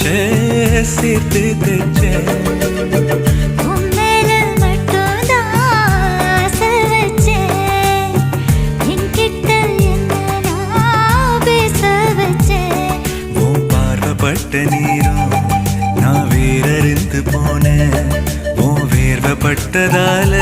வச்ச? சேர்த்து தச்ச நீரும் நான் வேறறிந்து போன உன் வேர்வப்பட்டதால